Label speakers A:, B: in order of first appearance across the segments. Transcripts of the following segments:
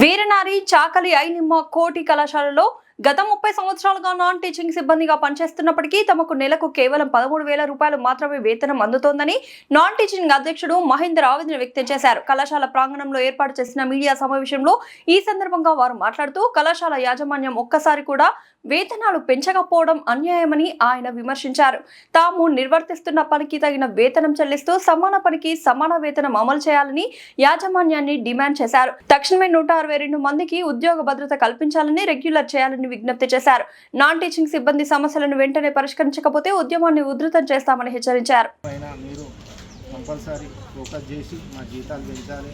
A: వీరనారి చాకలి ఐనిమ్మ కోటి కళాశాలలో గత ముప్పై సంవత్సరాలుగా నాన్ టీచింగ్ సిబ్బందిగా పనిచేస్తున్నప్పటికీ తమకు నెలకు కేవలం పదమూడు వేల రూపాయలు మాత్రమే వేతనం అందుతోందని నాన్ టీచింగ్ అధ్యక్షుడు మహేందర్ ఆవేదన వ్యక్తం చేశారు. కళాశాల ప్రాంగణంలో ఏర్పాటు చేసిన మీడియా సమావేశంలో ఈ సందర్భంగా వారు మాట్లాడుతూ కళాశాల యాజమాన్యం ఒక్కసారి కూడా వేతనాలు పెంచకపోవడం అన్యాయమని ఆయన విమర్శించారు. తాము నిర్వర్తిస్తున్న పనికి తగిన వేతనం చెల్లిస్తూ సమాన పనికి సమాన వేతనం అమలు చేయాలని యాజమాన్యాన్ని డిమాండ్ చేశారు. తక్షణమే నూట అరవై రెండు మందికి ఉద్యోగ భద్రత కల్పించాలని రెగ్యులర్ చేయాలని విజ్ఞప్తి చేశారు. నాన్ టీచింగ్ సిబ్బంది సమస్యలను వెంటనే పరిష్కరించకపోతే ఉద్యమాన్ని ఉధృతం చేస్తామని హెచ్చరించారు.
B: కంపల్సరీ ఫోకస్ చేసి మా జీతాలు పెంచాలి.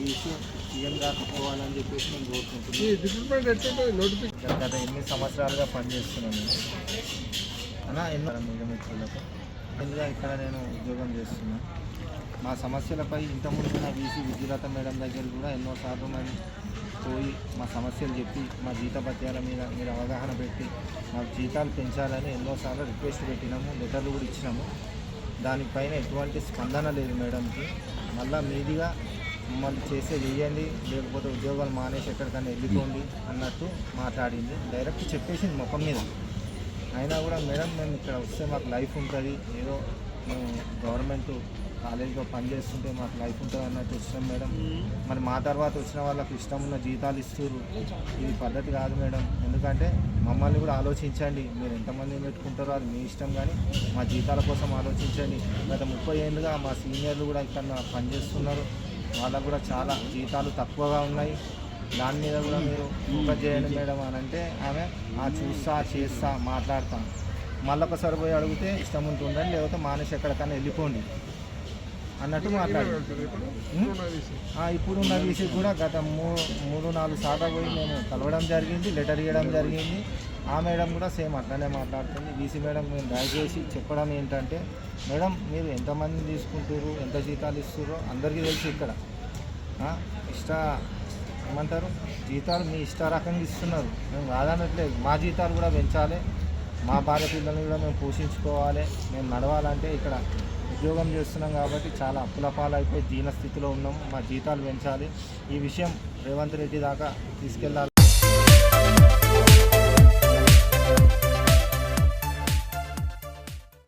B: ఈ ఇష్యూ సీఎం దాకా పోవాలని చెప్పేసి నేను కోరుకుంటున్నాను గత సంవత్సరాలుగా పనిచేస్తున్నాను నేను అలా ఎన్నో మిగమిత్రులకు ముందుగా ఇక్కడ నేను ఉద్యోగం చేస్తున్నాను మా సమస్యలపై ఇంతకుముందు నా వీసీ విద్యులత మేడం దగ్గర కూడా ఎన్నోసార్లు మేము పోయి మా సమస్యలు చెప్పి మా జీతపత్యాల మీద మీరు అవగాహన పెట్టి మాకు జీతాలు పెంచాలని ఎన్నోసార్లు రిక్వెస్ట్ పెట్టినాము లెటర్లు కూడా ఇచ్చినాము. దానిపైన ఎటువంటి స్పందన లేదు మేడంకి. మళ్ళీ మీదిగా మమ్మల్ని చేసే చేయండి లేకపోతే ఉద్యోగాలు మానేసి ఎక్కడికైనా వెళ్ళిపోండి అన్నట్టు మాట్లాడింది. డైరెక్ట్ చెప్పేసింది ముఖం మీద. అయినా కూడా మేడం మేము ఇక్కడ వస్తే మాకు లైఫ్ ఉంటుంది. ఏదో గవర్నమెంట్ కాలేజీలో పనిచేస్తుంటే మాకు లైఫ్ ఉంటుంది అన్నట్టు ఇష్టం మేడం. మరి మా తర్వాత వచ్చిన వాళ్ళకి ఇష్టం ఉన్న జీతాలు ఇస్తున్నారు ఇది పద్ధతి కాదు మేడం. ఎందుకంటే మమ్మల్ని కూడా ఆలోచించండి. మీరు ఎంతమంది పెట్టుకుంటారో అది మీ ఇష్టం కానీ మా జీతాల కోసం ఆలోచించండి. గత ముప్పై ఏళ్ళుగా మా సీనియర్లు కూడా ఇక్కడ పనిచేస్తున్నారు వాళ్ళకు కూడా చాలా జీతాలు తక్కువగా ఉన్నాయి. దాని మీద కూడా మీరు చేయండి మేడం అని అంటే ఆమె ఆ చూస్తా చేస్తా మాట్లాడతాను మళ్ళీ ఒకసారి పోయి అడిగితే ఇష్టం ఉంటుందని లేకపోతే మానేసి ఎక్కడికైనా వెళ్ళిపోండి అన్నట్టు మాట్లాడి ఇప్పుడున్న వీసీ కూడా గత మూ మూడు నాలుగు సార్లు పోయి మేము కలవడం జరిగింది లెటర్ ఇవ్వడం జరిగింది. ఆ మేడం కూడా సేమ్ అట్లనే మాట్లాడుతుంది. వీసీ మేడం మేము దయచేసి చెప్పడం ఏంటంటే మేడం మీరు ఎంతమంది తీసుకుంటారు ఎంత జీతాలు ఇస్తారో అందరికీ తెలుసు ఇక్కడ. ఇష్ట ఏమంటారు? జీతాలు మీ ఇష్ట రకంగా ఇస్తున్నారు. మేము కాదనట్లేదు. మా జీతాలు కూడా పెంచాలి. మా భార్య పిల్లల్ని కూడా మేము పోషించుకోవాలి. మేము నడవాలంటే ఇక్కడ ఉద్యోగం చేస్తున్నాం కాబట్టి చాలా అప్పుల పాలైపోయి దీన స్థితిలో ఉన్నాం. మా జీతాలు పెంచాలి. ఈ విషయం రేవంత్ రెడ్డి దాకా తీసుకెళ్ళాలి.